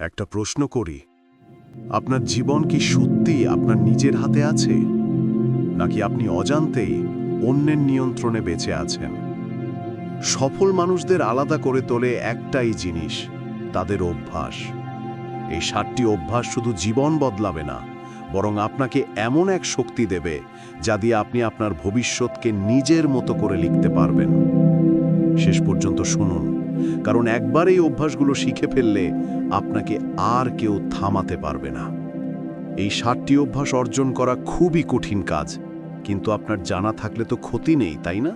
একটা প্রশ্ন করি। আপনার জীবন কি সত্যি আপনার নিজের হাতে আছে? নাকি আপনি অজান্তেই অন্যের নিয়ন্ত্রণে বেঁচে আছেন? সফল মানুষদের আলাদা করে তোলে একটাই জিনিস, তাদের অভ্যাস। এই সাতটি অভ্যাস শুধু জীবন বদলাবে না, বরং আপনাকে এমন এক শক্তি দেবে, যা দিয়ে আপনি আপনার ভবিষ্যৎকে নিজের মতো করে লিখতে পারবেন। শেষ পর্যন্ত শুনুন। কারণ একবার এই অভ্যাসগুলো শিখে ফেললে আপনাকে আর কেউ থামাতে পারবে না। এই ষাটটি অভ্যাস অর্জন করা খুবই কঠিন কাজ, কিন্তু আপনার জানা থাকলে তো ক্ষতি নেই, তাই না?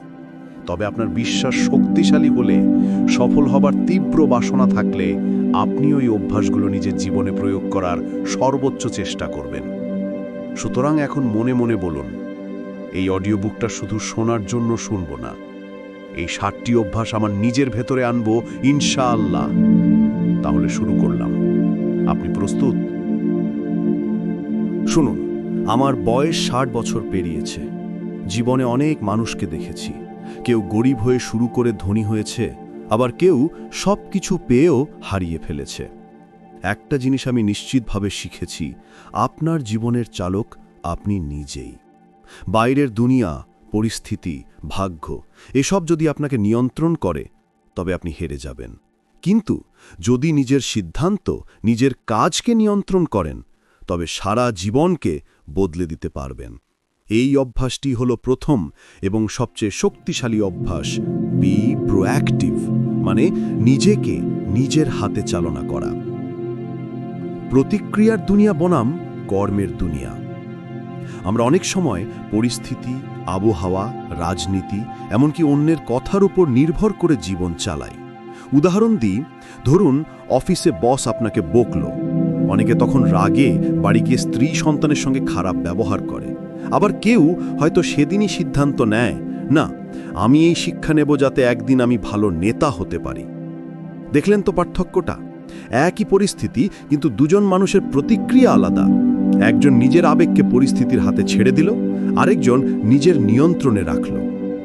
তবে আপনার বিশ্বাস শক্তিশালী হলে, সফল হবার তীব্র বাসনা থাকলে আপনি ওই অভ্যাসগুলো নিজের জীবনে প্রয়োগ করার সর্বোচ্চ চেষ্টা করবেন। সুতরাং এখন মনে মনে বলুন, এই অডিও বুকটা শুধু শোনার জন্য শুনব না। এই ষাটটি অভ্যাস আমার নিজের ভেতরে আনব, ইনশাআল্লাহ। তাহলে শুরু করলাম। আপনি প্রস্তুত? শুনুন, আমার বয়স ষাট বছর পেরিয়েছে। জীবনে অনেক মানুষকে দেখেছি। কেউ গরিব হয়ে শুরু করে ধনী হয়েছে, আবার কেউ সব কিছু পেয়েও হারিয়ে ফেলেছে। একটা জিনিস আমি নিশ্চিতভাবে শিখেছি, আপনার জীবনের চালক আপনি নিজেই। বাইরের দুনিয়া পরিস্থিতি, ভাগ্য, এসব যদি আপনাকে নিয়ন্ত্রণ করে, তবে আপনি হেরে যাবেন। কিন্তু যদি নিজের সিদ্ধান্ত, নিজের কাজকে নিয়ন্ত্রণ করেন, তবে সারা জীবনকে বদলে দিতে পারবেন। এই অভ্যাসটি হল প্রথম এবং সবচেয়ে শক্তিশালী অভ্যাস বি প্রোঅ্যাক্টিভ মানে নিজেকে নিজের হাতে চালনা করা। প্রতিক্রিয়ার দুনিয়া বনাম কর্মের দুনিয়া। আমরা অনেক সময় পরিস্থিতি আবহাওয়া, রাজনীতি, এমনকি অন্যের কথার উপর নির্ভর করে জীবন চালাই উদাহরণ দিই, ধরুন, অফিসে বস আপনাকে বকল। অনেকে তখন রাগে বাড়ি গিয়ে স্ত্রী সন্তানের সঙ্গে খারাপ ব্যবহার করে। আবার কেউ হয়তো সেদিনই সিদ্ধান্ত নেয়, না, আমি এই শিক্ষা নেব যাতে একদিন আমি ভালো নেতা হতে পারি। দেখলেন তো পার্থক্যটা? একই পরিস্থিতি, কিন্তু দুজন মানুষের প্রতিক্রিয়া আলাদা। একজন নিজের আবেগকে পরিস্থিতির হাতে ছেড়ে দিল, আরেকজন নিজের নিয়ন্ত্রণে রাখল।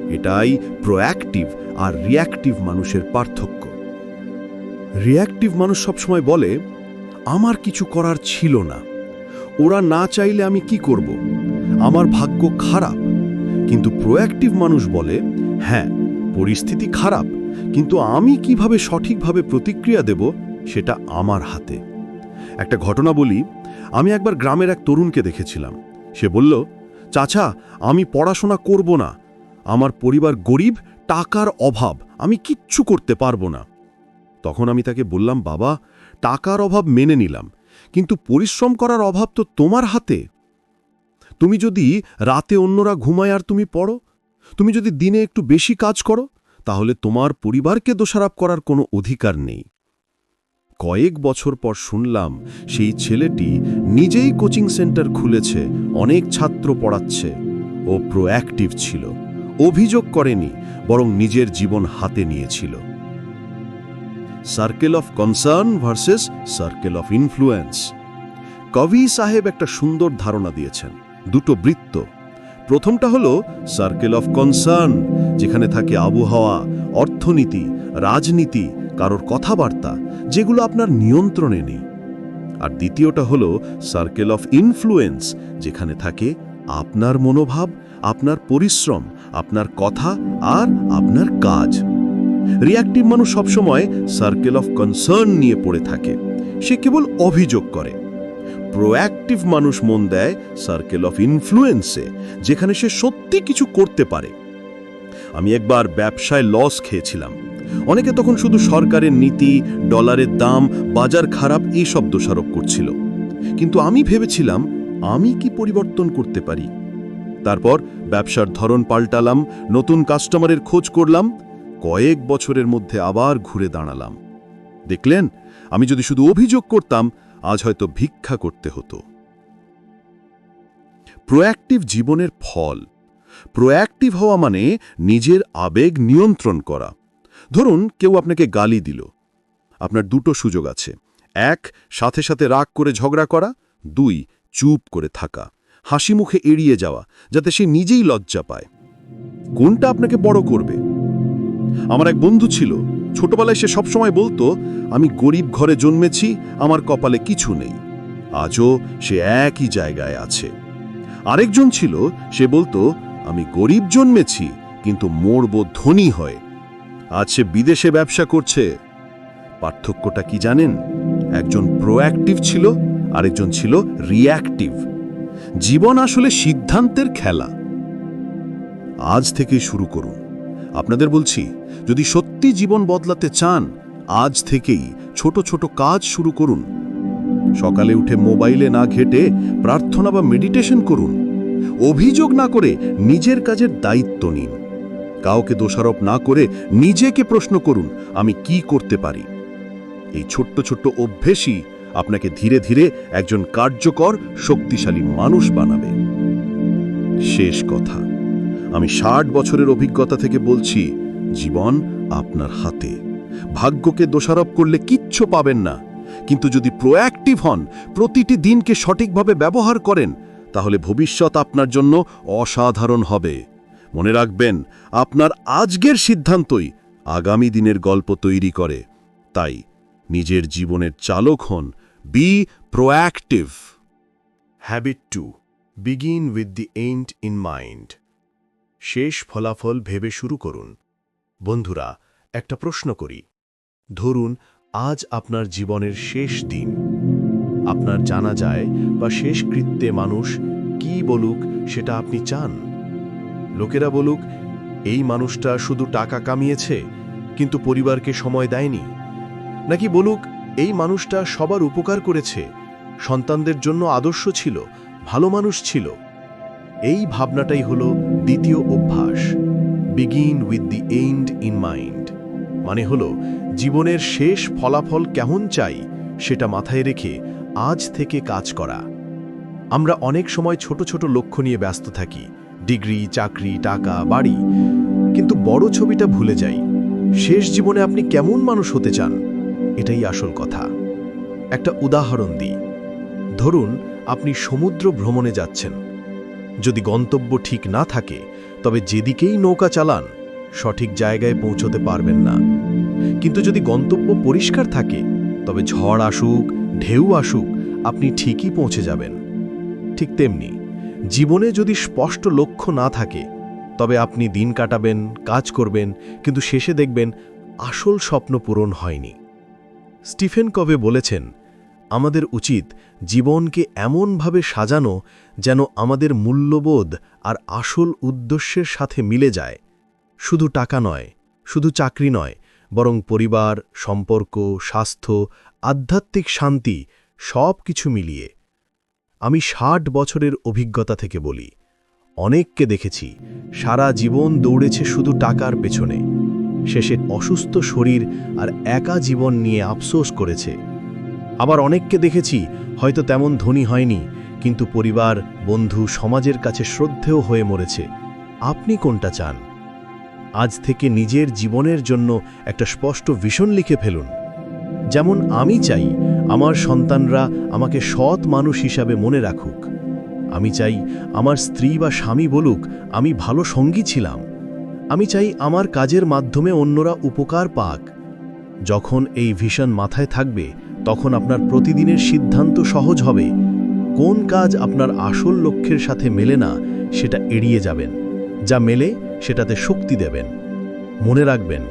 এটাই প্রোঅ্যাক্টিভ আর রিঅ্যাক্টিভ মানুষের পার্থক্য। রিঅ্যাক্টিভ মানুষ সবসময় বলে, আমার কিছু করার ছিল না। ওরা না চাইলে আমি কি করব? আমার ভাগ্য খারাপ। কিন্তু প্রোঅ্যাক্টিভ মানুষ বলে হ্যাঁ পরিস্থিতি খারাপ, কিন্তু আমি কীভাবে সঠিকভাবে প্রতিক্রিয়া দেব সেটা আমার হাতে। একটা ঘটনা বলি আমি একবার গ্রামের এক তরুণকে দেখেছিলাম। সে বলল, চাচা, আমি পড়াশোনা করব না। আমার পরিবার গরিব, টাকার অভাব। আমি কিচ্ছু করতে পারব না। তখন আমি তাকে বললাম, বাবা, টাকার অভাব মেনে নিলাম, কিন্তু পরিশ্রম করার অভাব তো তোমার হাতে। তুমি যদি রাতে অন্যরা ঘুমায় আর তুমি পড়ো, তুমি যদি দিনে একটু বেশি কাজ করো, তাহলে তোমার পরিবারকে দোষারোপ করার কোনো অধিকার নেই। কয়েক বছর পর শুনলাম সেই ছেলেটি নিজেই কোচিং সেন্টার খুলেছে, অনেক ছাত্র পড়াচ্ছে ও প্রোঅ্যাক্টিভ ছিল। অভিযোগ করেনি, বরং নিজের জীবন হাতে নিয়েছিল। Circle of concern versus circle of influence কবি সাহেব একটা সুন্দর ধারণা দিয়েছেন, দুটো বৃত্ত। প্রথমটা হলো সার্কেল অফ কনসার্ন যেখানে থাকে আবহাওয়া, অর্থনীতি, রাজনীতি কারোর কথাবার্তা যেগুলো আপনার নিয়ন্ত্রণে নেই। আর দ্বিতীয়টা হলো সার্কেল অফ ইনফ্লুয়েন্স যেখানে থাকে আপনার মনোভাব, আপনার পরিশ্রম, আপনার কথা আর আপনার কাজ। রিয়াক্টিভ মানুষ সবসময় সার্কেল অফ কনসার্ন নিয়ে পড়ে থাকে। সে কেবল অভিযোগ করে। প্রোঅ্যাক্টিভ মানুষ মন দেয় সার্কেল অফ ইনফ্লুয়েন্সে যেখানে সে সত্যি কিছু করতে পারে। আমি একবার ব্যবসায় লস খেয়েছিলাম। অনেকে তখন শুধু সরকারের নীতি ডলারের দাম, বাজার খারাপ এইসব দোষারোপ করছিল। কিন্তু আমি ভেবেছিলাম, আমি কি পরিবর্তন করতে পারি? তারপর ব্যবসার ধরন পাল্টালাম, নতুন কাস্টমারের খোঁজ করলাম, কয়েক বছরের মধ্যে আবার ঘুরে দাঁড়ালাম। দেখলেন, আমি যদি শুধু অভিযোগ করতাম, আজ হয়তো ভিক্ষা করতে হতো। প্রোঅ্যাক্টিভ জীবনের ফল প্রোঅ্যাক্টিভ হওয়া মানে নিজের আবেগ নিয়ন্ত্রণ করা। ধরুন, কেউ আপনাকে গালি দিল। আপনার দুটো সুযোগ আছে। এক, সাথে সাথে রাগ করে ঝগড়া করা। দুই, চুপ করে থাকা। হাসি মুখে এড়িয়ে যাওয়া, যাতে সে নিজেই লজ্জা পায়। কোনটা আপনাকে বড় করবে? আমার এক বন্ধু ছিল। ছোটবেলায় সে সবসময় বলতো, আমি গরিব ঘরে জন্মেছি, আমার কপালে কিছু নেই। আজও সে একই জায়গায় আছে। আরেকজন ছিল, সে বলতো আমি গরিব জন্মেছি, কিন্তু মরব ধনী হয়। আজ সে বিদেশে ব্যবসা করছে। পার্থক্যটা কি জানেন? একজন প্রোঅ্যাক্টিভ ছিল, আরেকজন ছিল রিঅ্যাক্টিভ জীবন আসলে সিদ্ধান্তের খেলা। আজ থেকে শুরু করুন। আপনাদের বলছি, যদি সত্যি জীবন বদলাতে চান, আজ থেকেই ছোট ছোট কাজ শুরু করুন। সকালে উঠে মোবাইলে না ঘেটে প্রার্থনা বা মেডিটেশন করুন। অভিযোগ না করে নিজের কাজের দায়িত্ব নিন। কাউকে দোষারোপ না করে নিজেকে প্রশ্ন করুন, আমি কি করতে পারি? এই ছোট্ট ছোট্ট অভ্যেসই আপনাকে ধীরে ধীরে একজন কার্যকর, শক্তিশালী মানুষ বানাবে। শেষ কথা, আমি ষাট বছরের অভিজ্ঞতা থেকে বলছি, জীবন আপনার হাতে। ভাগ্যকে দোষারোপ করলে কিচ্ছু পাবেন না, কিন্তু যদি প্রোঅ্যাক্টিভ হন, প্রতিটি দিনকে সঠিকভাবে ব্যবহার করেন তাহলে ভবিষ্যৎ আপনার জন্য অসাধারণ হবে। মনে রাখবেন, আপনার আজকের সিদ্ধান্তই আগামী দিনের গল্প তৈরি করে। তাই নিজের জীবনের চালক হন be proactive habit two begin with the end in mind শেষ ফলাফল ভেবে শুরু করুন। বন্ধুরা, একটা প্রশ্ন করি। ধরুন, আজ আপনার জীবনের শেষ দিন। আপনার জানা যায় বা শেষ কৃত্যে মানুষ কি বলুক সেটা আপনি চান। লোকেরা বলুক, এই মানুষটা শুধু টাকা কামিয়েছে, কিন্তু পরিবারকে সময় দেয়নি। নাকি বলুক, এই মানুষটা সবার উপকার করেছে, সন্তানদের জন্য আদর্শ ছিল, ভালো মানুষ ছিল। এই ভাবনাটাই হলো দ্বিতীয় অভ্যাস। Begin with the end in mind মানে হলো, জীবনের শেষ ফলাফল কেমন চাই, সেটা মাথায় রেখে আজ থেকে কাজ করা। আমরা অনেক সময় ছোট ছোট লক্ষ্য নিয়ে ব্যস্ত থাকি, ডিগ্রি, চাকরি, টাকা, বাড়ি। কিন্তু বড় ছবিটা ভুলে যাই। শেষ জীবনে আপনি কেমন মানুষ হতে চান? এটাই আসল কথা। একটা উদাহরণ দিই। ধরুন, আপনি সমুদ্র ভ্রমণে যাচ্ছেন। যদি গন্তব্য ঠিক না থাকে, তবে যেদিকেই নৌকা চালান, সঠিক জায়গায় পৌঁছতে পারবেন না। কিন্তু যদি গন্তব্য পরিষ্কার থাকে, তবে ঝড় আসুক ঢেউ আসুক, আপনি ঠিকই পৌঁছে যাবেন। ঠিক তেমনি, জীবনে যদি স্পষ্ট লক্ষ্য না থাকে, তবে আপনি দিন কাটাবেন, কাজ করবেন, কিন্তু শেষে দেখবেন আসল স্বপ্ন পূরণ হয়নি। স্টিফেন কবে বলেছেন, আমাদের উচিত জীবনকে এমনভাবে সাজানো যেন আমাদের মূল্যবোধ আর আসল উদ্দেশ্যের সাথে মিলে যায়। শুধু টাকা নয়, শুধু চাকরি নয় বরং পরিবার, সম্পর্ক, স্বাস্থ্য, আধ্যাত্মিক শান্তি সব কিছু মিলিয়ে। আমি ষাট বছরের অভিজ্ঞতা থেকে বলি, অনেককে দেখেছি সারা জীবন দৌড়েছে শুধু টাকার পেছনে। শেষে অসুস্থ শরীর আর একা জীবন নিয়ে আফসোস করেছে। আবার অনেককে দেখেছি হয়তো তেমন ধনী হয়নি, কিন্তু পরিবার, বন্ধু, সমাজের কাছে শ্রদ্ধেয় হয়ে মরেছে। আপনি কোনটা চান? আজ থেকে নিজের জীবনের জন্য একটা স্পষ্ট ভিশন লিখে ফেলুন। যেমন, আমি চাই আমার সন্তানরা আমাকে সৎ মানুষ হিসাবে মনে রাখুক। আমি চাই আমার স্ত্রী বা স্বামী বলুক, আমি ভালো সঙ্গী ছিলাম। আমি চাই আমার কাজের মাধ্যমে অন্যরা উপকার পাক। যখন এই ভিশন মাথায় থাকবে, তখন আপনার প্রতিদিনের সিদ্ধান্ত সহজ হবে। কোন কাজ আপনার আসল লক্ষ্যের সাথে মেলে না, সেটা এড়িয়ে যাবেন। যা মেলে সেটাতে শক্তি দেবেন। মনে রাখবেন,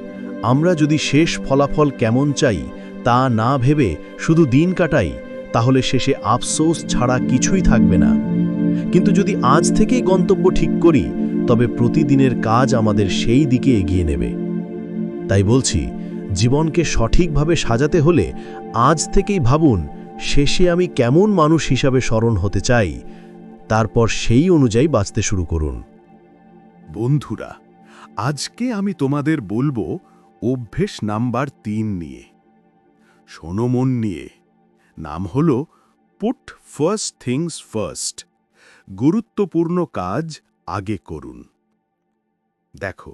আমরা যদি শেষ ফলাফল কেমন চাই তা না ভেবে শুধু দিন কাটাই, তাহলে শেষে আফসোস ছাড়া কিছুই থাকবে না। কিন্তু যদি আজ থেকেই গন্তব্য ঠিক করি, তবে প্রতিদিনের কাজ আমাদের সেই দিকে এগিয়ে নেবে। তাই বলছি, জীবনকে সঠিকভাবে সাজাতে হলে আজ থেকেই ভাবুন, শেষে আমি কেমন মানুষ হিসাবে স্মরণ হতে চাই, তারপর সেই অনুযায়ী বাঁচতে শুরু করুন। বন্ধুরা, আজকে আমি তোমাদের বলব অভ্যেস নাম্বার তিন নিয়ে। সোনমন নিয়ে। নাম হল পুট ফার্স্ট থিংস ফার্স্ট গুরুত্বপূর্ণ কাজ আগে করুন। দেখো,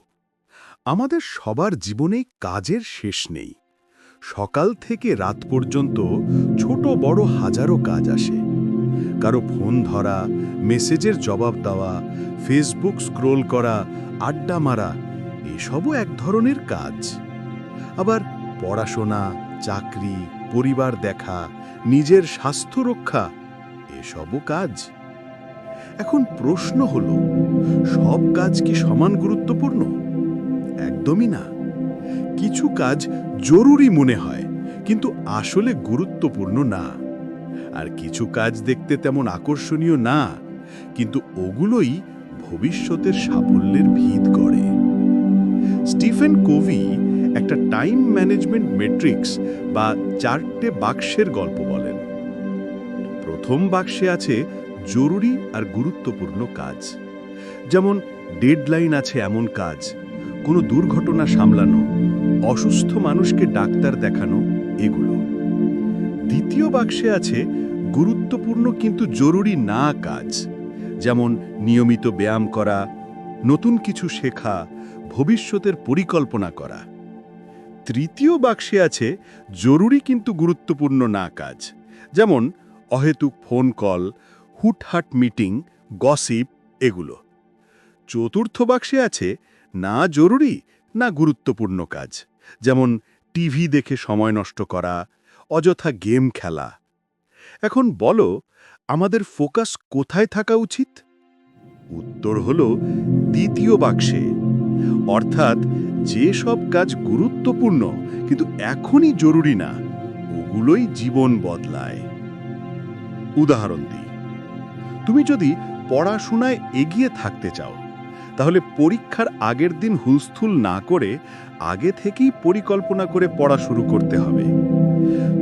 আমাদের সবার জীবনে কাজের শেষ নেই। সকাল থেকে রাত পর্যন্ত ছোট বড় হাজারো কাজ আসে। কারও ফোন ধরা, মেসেজের জবাব দেওয়া, ফেসবুক স্ক্রোল করা, আড্ডা মারা, এসবও এক ধরনের কাজ। আবার পড়াশোনা, চাকরি, পরিবার দেখা, নিজের স্বাস্থ্য রক্ষা, এসবও কাজ। এখন প্রশ্ন হল, সব কাজ কি সমান গুরুত্বপূর্ণ? একদমই না। কিছু কাজ জরুরি মনে হয়, কিন্তু আসলে গুরুত্বপূর্ণ না। আর কিছু কাজ দেখতে তেমন আকর্ষণীয় না, কিন্তু ওগুলোই ভবিষ্যতের সাফল্যের ভিত গড়ে স্টিফেন কোভি একটা টাইম ম্যানেজমেন্ট মেট্রিক্স বা চারটে বাক্সের গল্প বলেন। প্রথম বাক্সে আছে জরুরি আর গুরুত্বপূর্ণ কাজ। যেমন, ডেডলাইন আছে এমন কাজ, কোনো দুর্ঘটনা সামলানো, অসুস্থ মানুষকে ডাক্তার দেখানো, এগুলো। দ্বিতীয় বাক্সে আছে গুরুত্বপূর্ণ কিন্তু জরুরি না কাজ। যেমন নিয়মিত ব্যায়াম করা, নতুন কিছু শেখা, ভবিষ্যতের পরিকল্পনা করা। তৃতীয় বাক্সে আছে জরুরি কিন্তু গুরুত্বপূর্ণ না কাজ। যেমন অহেতুক ফোন কল, হুটহাট মিটিং, গসিপ এগুলো। চতুর্থ বাক্সে আছে না জরুরি, না গুরুত্বপূর্ণ কাজ। যেমন টিভি দেখে সময় নষ্ট করা অযথা গেম খেলা। এখন বলো, আমাদের ফোকাস কোথায় থাকা উচিত? উত্তর হল দ্বিতীয় বাক্সে। অর্থাৎ যে সব কাজ গুরুত্বপূর্ণ, কিন্তু এখনই জরুরি না, ওগুলোই জীবন বদলায়। উদাহরণ দিই। তুমি যদি পড়াশোনায় এগিয়ে থাকতে চাও, তাহলে পরীক্ষার আগের দিন হুলস্থুল না করে আগে থেকেই পরিকল্পনা করে পড়া শুরু করতে হবে।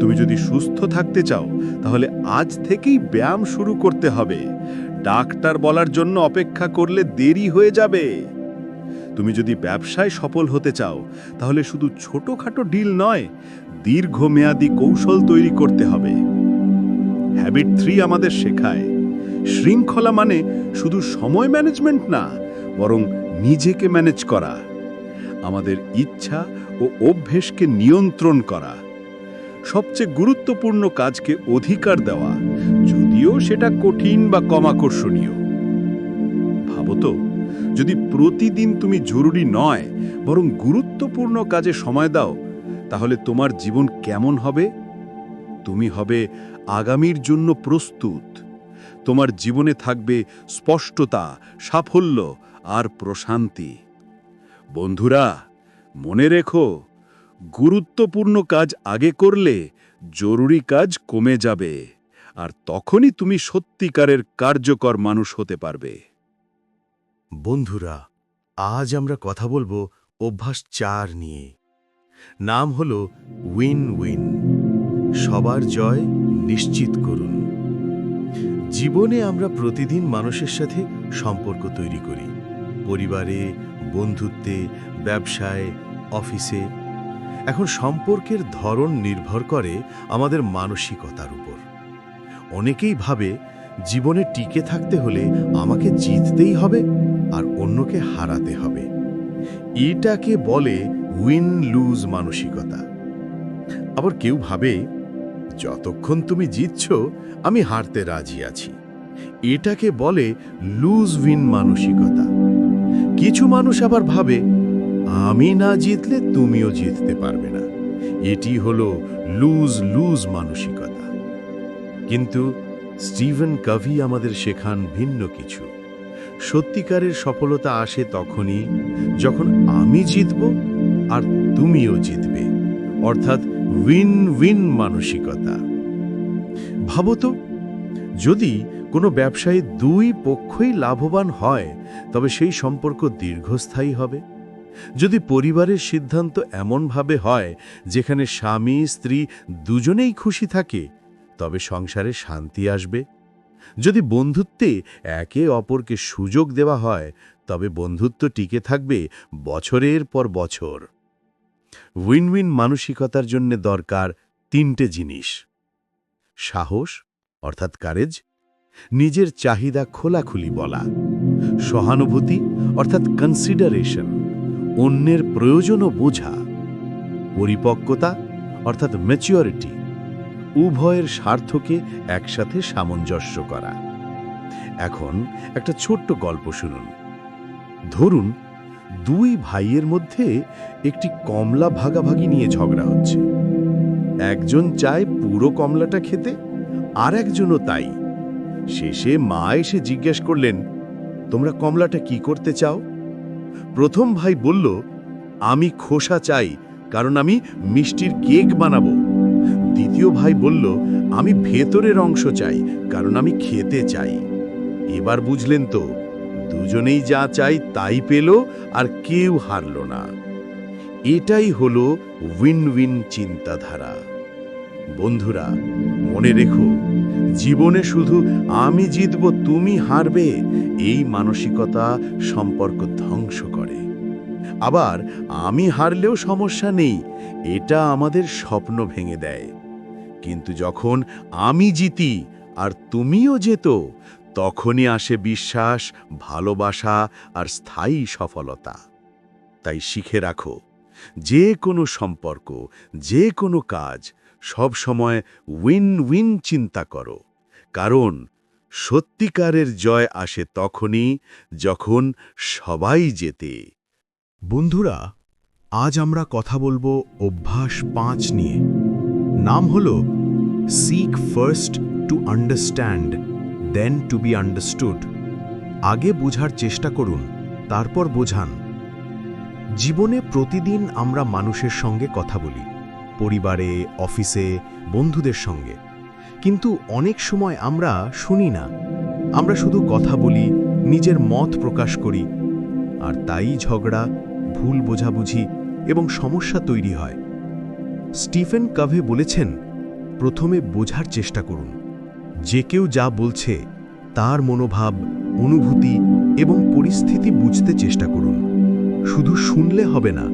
তুমি যদি সুস্থ থাকতে চাও, তাহলে আজ থেকেই ব্যায়াম শুরু করতে হবে। ডাক্তার বলার জন্য অপেক্ষা করলে দেরি হয়ে যাবে। তুমি যদি ব্যবসায় সফল হতে চাও, তাহলে শুধু ছোটখাটো ডিল নয়, দীর্ঘমেয়াদী কৌশল তৈরি করতে হবে। হ্যাবিট থ্রি আমাদের শেখায়। শৃঙ্খলা মানে শুধু সময় ম্যানেজমেন্ট না, বরং নিজেকে ম্যানেজ করা। আমাদের ইচ্ছা ও অভ্যেসকে নিয়ন্ত্রণ করা। সবচেয়ে গুরুত্বপূর্ণ কাজকে অধিকার দেওয়া, যদিও সেটা কঠিন বা কম আকর্ষণীয় ভাবো তো, যদি প্রতিদিন তুমি জরুরি নয়, বরং গুরুত্বপূর্ণ কাজে সময় দাও, তাহলে তোমার জীবন কেমন হবে? তুমি হবে আগামীর জন্য প্রস্তুত। তোমার জীবনে থাকবে স্পষ্টতা, সাফল্য আর প্রশান্তি। বন্ধুরা, মনে রেখো গুরুত্বপূর্ণ কাজ আগে করলে জরুরি কাজ কমে যাবে, আর তখনই তুমি সত্যিকারের কার্যকর মানুষ হতে পারবে। বন্ধুরা, আজ আমরা কথা বলব অভ্যাস চার নিয়ে। নাম হল উইন উইন। সবার জয় নিশ্চিত করুন। জীবনে আমরা প্রতিদিন মানুষের সাথে সম্পর্ক তৈরি করি। পরিবারে, বন্ধুত্বে, ব্যবসায়, অফিসে এখন সম্পর্কের ধরন নির্ভর করে আমাদের মানসিকতার উপর। অনেকেই ভাবে, জীবনে টিকে থাকতে হলে আমাকে জিততেই হবে আর অন্যকে হারাতে হবে। এটাকে বলে উইন লুজ মানসিকতা। আবার কেউ ভাবে, যতক্ষণ তুমি জিতছ, আমি হারতে রাজি আছি। এটাকে বলে লুজ উইন মানসিকতা। কিছু মানুষ আবার ভাবে আমি না জিতলে তুমিও জিততে পারবে না। এটি হলো লুজ লুজ মানসিকতা। কিন্তু স্টিভেন কাভি আমাদের শেখান ভিন্ন কিছু। সত্যিকারের সফলতা আসে তখনই যখন আমি জিতব আর তুমিও জিতবে। অর্থাৎ উইন উইন মানসিকতা। ভাবো তো, যদি কোনো ব্যবসায়ী দুই পক্ষই লাভবান হয়, তবে সেই সম্পর্ক দীর্ঘস্থায়ী হবে। যদি পরিবারের সিদ্ধান্ত এমনভাবে হয়, যেখানে স্বামী, স্ত্রী দুজনেই খুশি থাকে, তবে সংসারে শান্তি আসবে। যদি বন্ধুত্বে একে অপরকে সুযোগ দেওয়া হয়, তবে বন্ধুত্ব টিকে থাকবে বছরের পর বছর। উইন উইন মানসিকতার জন্য দরকার তিনটে জিনিস। সাহস, অর্থাৎ কারেজ নিজের চাহিদা খোলাখুলি বলা। সহানুভূতি, অর্থাৎ কনসিডারেশন অন্যের প্রয়োজনও বোঝা। পরিপক্কতা, অর্থাৎ ম্যাচিওরিটি উভয়ের স্বার্থকে একসাথে সামঞ্জস্য করা। এখন একটা ছোট্ট গল্প শুনুন। ধরুন, দুই ভাইয়ের মধ্যে একটি কমলা ভাগাভাগি নিয়ে ঝগড়া হচ্ছে। একজন চায় পুরো কমলাটা খেতে, আর একজনও তাই। শেষে মা এসে জিজ্ঞেস করলেন, তোমরা কমলাটা কি করতে চাও? প্রথম ভাই বলল, আমি খোসা চাই, কারণ আমি মিষ্টির কেক বানাবো। দ্বিতীয় ভাই বলল, আমি ভেতরের অংশ চাই, কারণ আমি খেতে চাই। এবার বুঝলেন তো, দুজনেই যা চাই তাই পেল আর কেউ হারল না। এটাই হলো উইন উইন চিন্তাধারা। বন্ধুরা, মনে রেখো জীবনে শুধু আমি জিতব, তুমি হারবে। এই মানসিকতা সম্পর্ক ধ্বংস করে। আবার আমি হারলেও সমস্যা নেই, এটা আমাদের স্বপ্ন ভেঙে দেয়। কিন্তু যখন আমি জিতি আর তুমিও যেত তখনই আসে বিশ্বাস, ভালোবাসা আর স্থায়ী সফলতা। তাই শিখে রাখো, যে কোনো সম্পর্ক, যে কোনো কাজ সব সময় উইন উইন চিন্তা করো। কারণ সত্যিকারের জয় আসে তখনই যখন সবাই যেতে বন্ধুরা, আজ আমরা কথা বলব অভ্যাস পাঁচ নিয়ে। নাম হল seek first to understand then to be understood আগে বোঝার চেষ্টা করুন, তারপর বোঝান। জীবনে প্রতিদিন আমরা মানুষের সঙ্গে কথা বলি, পরিবারে, অফিসে, বন্ধুদের সঙ্গে। কিন্তু অনেক সময় আমরা শুনি না। আমরা শুধু কথা বলি, নিজের মত প্রকাশ করি। আর তাই ঝগড়া, ভুল বোঝাবুঝি এবং সমস্যা তৈরি হয়। স্টিফেন কাভে বলেছেন, প্রথমে বোঝার চেষ্টা করুন। যে কেউ যা বলছে, তার মনোভাব, অনুভূতি এবং পরিস্থিতি বুঝতে চেষ্টা করুন। শুধু শুনলে হবে না,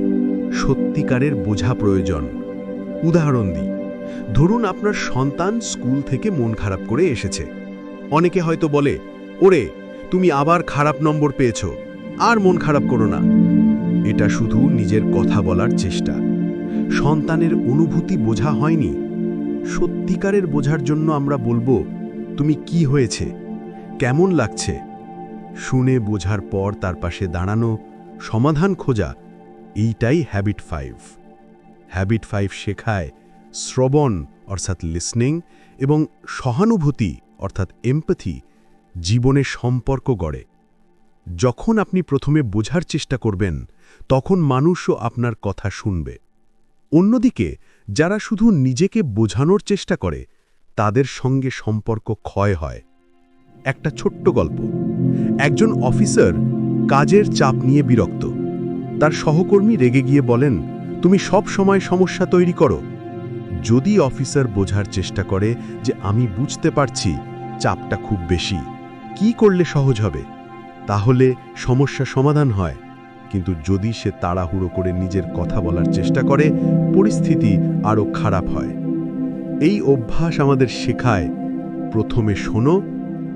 সত্যিকারের বোঝা প্রয়োজন। উদাহরণ দিই। ধরুন আপনার সন্তান স্কুল থেকে মন খারাপ করে এসেছে। অনেকে হয়তো বলে, ওরে, তুমি আবার খারাপ নম্বর পেয়েছ, আর মন খারাপ করো না। এটা শুধু নিজের কথা বলার চেষ্টা। সন্তানের অনুভূতি বোঝা হয়নি। সত্যিকারের বোঝার জন্য আমরা বলব, তুমি কি হয়েছে? কেমন লাগছে? শুনে বোঝার পর তার পাশে দাঁড়ানো, সমাধান খোঁজা, এইটাই হ্যাবিট ফাইভ হ্যাবিট ফাইভ শেখায় শ্রবণ, অর্থাৎ লিসনিং এবং সহানুভূতি, অর্থাৎ এমপ্যাথি জীবনে সম্পর্ক গড়ে। যখন আপনি প্রথমে বোঝার চেষ্টা করবেন, তখন মানুষও আপনার কথা শুনবে। অন্যদিকে, যারা শুধু নিজেকে বোঝানোর চেষ্টা করে, তাদের সঙ্গে সম্পর্ক ক্ষয় হয়। একটা ছোট্ট গল্প। একজন অফিসার কাজের চাপ নিয়ে বিরক্ত। তার সহকর্মী রেগে গিয়ে বলেন, তুমি সব সময় সমস্যা তৈরি করো। যদি অফিসার বোঝার চেষ্টা করে যে আমি বুঝতে পারছি চাপটা খুব বেশি, কি করলে সহজ হবে? তাহলে সমস্যা সমাধান হয়। কিন্তু যদি সে তাড়াহুড়ো করে নিজের কথা বলার চেষ্টা করে, পরিস্থিতি আরও খারাপ হয়। এই অভ্যাস আমাদের শেখায়, প্রথমে শোনো,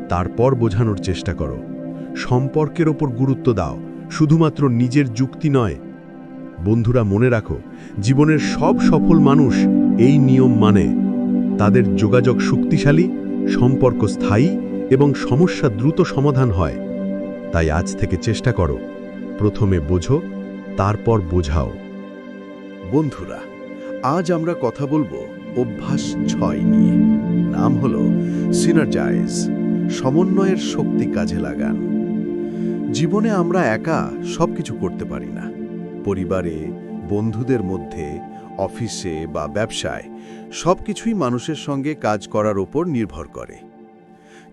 তারপর বোঝানোর চেষ্টা করো। সম্পর্কের ওপর গুরুত্ব দাও, শুধুমাত্র নিজের যুক্তি নয়। বন্ধুরা মনে রাখো, জীবনের সব সফল মানুষ এই নিয়ম মানে তাদের যোগাযোগ শক্তিশালী, সম্পর্ক স্থায়ী এবং সমস্যা দ্রুত সমাধান হয়। তাই আজ থেকে চেষ্টা করো। প্রথমে বোঝো, তারপর বোঝাও। বন্ধুরা, আজ আমরা কথা বলব অভ্যাস ছয় নিয়ে। নাম হল সিনার্জাইজ সমন্বয়ের শক্তি কাজে লাগান। জীবনে আমরা একা সবকিছু করতে পারি না। পরিবারে, বন্ধুদের মধ্যে অফিসে বা ব্যবসায় সবকিছুই মানুষের সঙ্গে কাজ করার ওপর নির্ভর করে।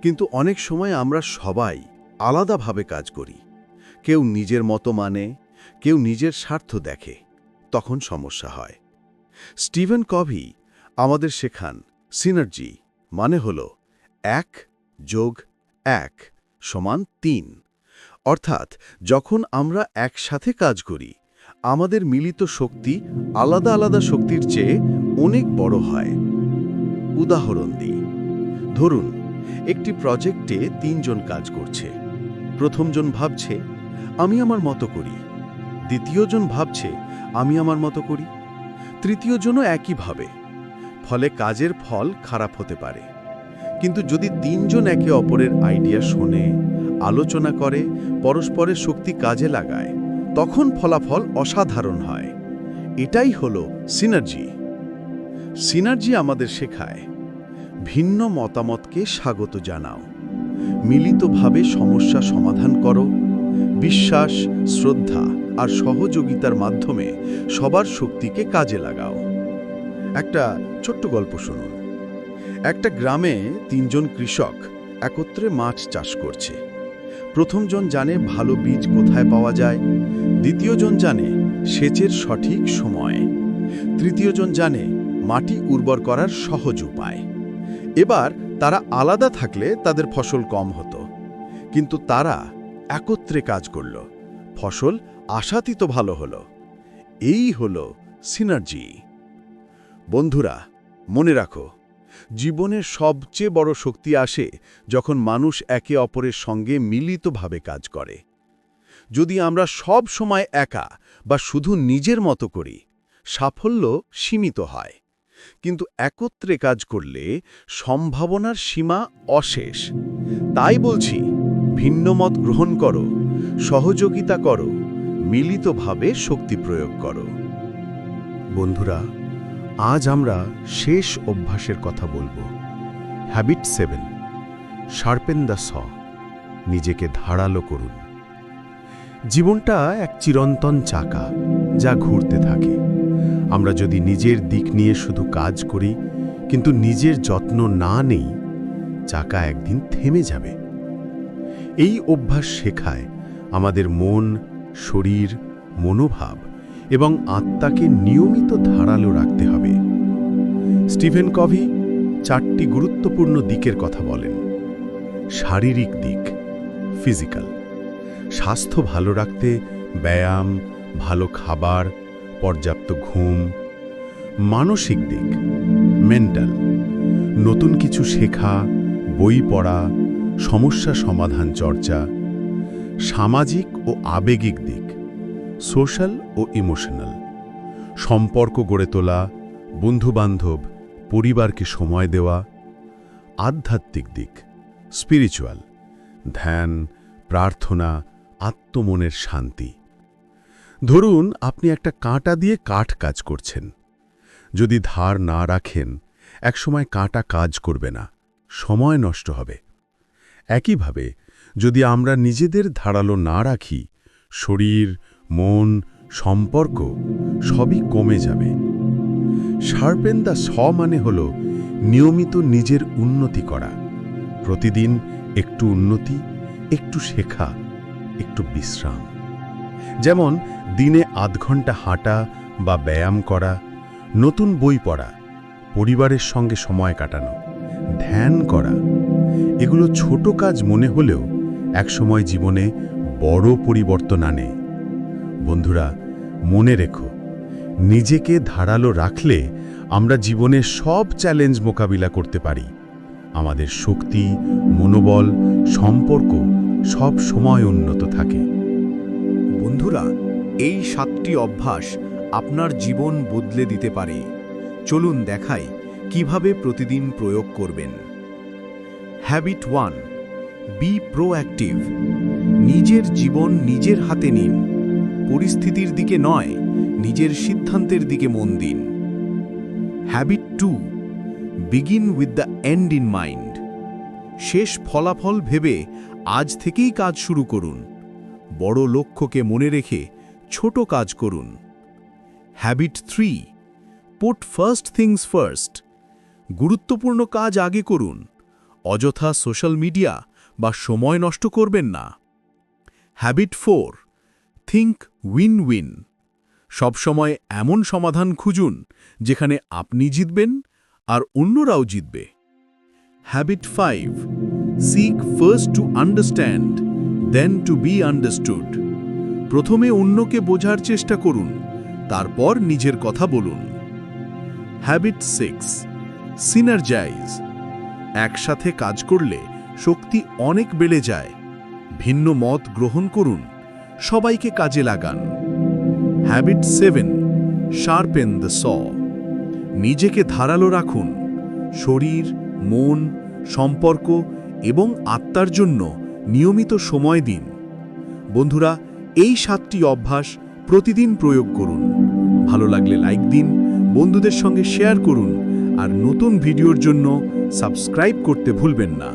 কিন্তু অনেক সময় আমরা সবাই আলাদাভাবে কাজ করি। কেউ নিজের মতো মানে কেউ নিজের স্বার্থ দেখে, তখন সমস্যা হয়। স্টিভেন কভি আমাদের শেখান, সিনার্জি মানে হল এক যোগ এক সমান তিন। অর্থাৎ যখন আমরা একসাথে কাজ করি আমাদের মিলিত শক্তি আলাদা আলাদা শক্তির চেয়ে অনেক বড় হয়। উদাহরণ দিই। ধরুন, একটি প্রজেক্টে তিনজন কাজ করছে। প্রথমজন ভাবছে, আমি আমার মতো করি। দ্বিতীয়জন ভাবছে, আমি আমার মতো করি। তৃতীয়জনও একই ভাবে। ফলে কাজের ফল খারাপ হতে পারে। কিন্তু যদি তিনজন একে অপরের আইডিয়া শোনে, আলোচনা করে, পরস্পরের শক্তি কাজে লাগায় তখন ফলাফল অসাধারণ হয়। এটাই হলো সিনার্জি। সিনার্জি আমাদের শেখায়, ভিন্ন মতামতকে স্বাগত জানাও। মিলিতভাবে সমস্যা সমাধান করো। বিশ্বাস, শ্রদ্ধা আর সহযোগিতার মাধ্যমে সবার শক্তিকে কাজে লাগাও। একটা ছোট্ট গল্প শুনুন। একটা গ্রামে তিনজন কৃষক একত্রে মাছ চাষ করছে। প্রথমজন জানে ভালো বীজ কোথায় পাওয়া যায়। দ্বিতীয়জন জানে সেচের সঠিক সময়। তৃতীয়জন জানে মাটি উর্বর করার সহজ উপায়। এবার তারা আলাদা থাকলে তাদের ফসল কম হতো। কিন্তু তারা একত্রে কাজ করল। ফসল আশাতীত ভালো হলো। এই হল সিনার্জি। বন্ধুরা, মনে রাখো জীবনের সবচেয়ে বড় শক্তি আসে যখন মানুষ একে অপরের সঙ্গে মিলিতভাবে কাজ করে। যদি আমরা সব সময় একা বা শুধু নিজের মতো করি, সাফল্য সীমিত হয়। কিন্তু একত্রে কাজ করলে সম্ভাবনার সীমা অশেষ। তাই বলছি ভিন্নমত গ্রহণ করো, সহযোগিতা করো, মিলিতভাবে শক্তি প্রয়োগ করো। বন্ধুরা, আজ আমরা শেষ অভ্যাসের কথা বলব। Habit seven sharpen the saw নিজেকে ধারালো করুন। জীবনটা এক চিরন্তন চাকা যা ঘুরতে থাকে। আমরা যদি নিজের দিক নিয়ে শুধু কাজ করি, কিন্তু নিজের যত্ন না নেই, চাকা একদিন থেমে যাবে। এই অভ্যাস শেখায় আমাদের মন, শরীর, মনোভাব এবং আত্মাকে নিয়মিত ধারালো রাখতে হবে। স্টিভেন কভি চারটি গুরুত্বপূর্ণ দিকের কথা বলেন, শারীরিক দিক, ফিজিক্যাল। স্বাস্থ্য ভালো রাখতে ব্যায়াম, ভালো খাবার, পর্যাপ্ত ঘুম, মানসিক দিক, মেন্টাল, নতুন কিছু শেখা, বই পড়া, সমস্যা সমাধান চর্চা, সামাজিক ও আবেগিক দিক, সোশ্যাল ও ইমোশনাল, সম্পর্ক গড়ে তোলা, বন্ধুবান্ধব, পরিবারকে সময় দেওয়া, আধ্যাত্মিক দিক, স্পিরিচুয়াল, ধ্যান, প্রার্থনা আত্মমনের শান্তি। ধরুন, আপনি একটা কাঁটা দিয়ে কাঠ কাজ করছেন। যদি ধার না রাখেন, একসময় কাঁটা কাজ করবে না, সময় নষ্ট হবে। একইভাবে, যদি আমরা নিজেদের ধারালো না রাখি, শরীর, মন, সম্পর্ক সবই কমে যাবে। শার্পেন দ্য স মানে হল নিয়মিত নিজের উন্নতি করা। প্রতিদিন একটু উন্নতি, একটু শেখা। একটু বিশ্রাম। যেমন দিনে আধ ঘণ্টা হাঁটা বা ব্যায়াম করা, নতুন বই পড়া, পরিবারের সঙ্গে সময় কাটানো, ধ্যান করা, এগুলো ছোট কাজ মনে হলেও একসময় জীবনে বড় পরিবর্তন আনে। বন্ধুরা, মনে রেখো, নিজেকে ধারালো রাখলে আমরা জীবনের সব চ্যালেঞ্জ মোকাবিলা করতে পারি। আমাদের শক্তি, মনোবল, সম্পর্ক সব সময় উন্নত থাকে। বন্ধুরা, এই সাতটি অভ্যাস আপনার জীবন বদলে দিতে পারে। চলুন দেখাই কীভাবে প্রতিদিন প্রয়োগ করবেন। হ্যাবিট ওয়ান বি প্রোঅ্যাক্টিভ নিজের জীবন নিজের হাতে নিন। পরিস্থিতির দিকে নয়, নিজের সিদ্ধান্তের দিকে মন দিন। Habit two begin with the end in mind শেষ ফলাফল ভেবে আজ থেকেই কাজ শুরু করুন। বড় লক্ষ্যকে মনে রেখে ছোট কাজ করুন। Habit three put first things first গুরুত্বপূর্ণ কাজ আগে করুন। অযথা সোশ্যাল মিডিয়া বা সময় নষ্ট করবেন না। Habit four think win win সবসময় এমন সমাধান খুঁজুন, যেখানে আপনি জিতবেন আর অন্যরাও জিতবে। Habit five seek first to understand then to be understood প্রথমে অন্যকে বোঝার চেষ্টা করুন, তারপর নিজের কথা বলুন। হ্যাবিট সিক্স সিনার্জাইজ একসাথে কাজ করলে শক্তি অনেক বেড়ে যায়। ভিন্ন মত গ্রহণ করুন, সবাইকে কাজে লাগান। Habit seven sharpen the saw নিজেকে ধারালো রাখুন। শরীর, মন, সম্পর্ক এবং আত্মার জন্য নিয়মিত সময় দিন। বন্ধুরা, এই সাতটি অভ্যাস প্রতিদিন প্রয়োগ করুন। ভালো লাগলে লাইক দিন, বন্ধুদের সঙ্গে শেয়ার করুন, আর নতুন ভিডিওর জন্য সাবস্ক্রাইব করতে ভুলবেন না।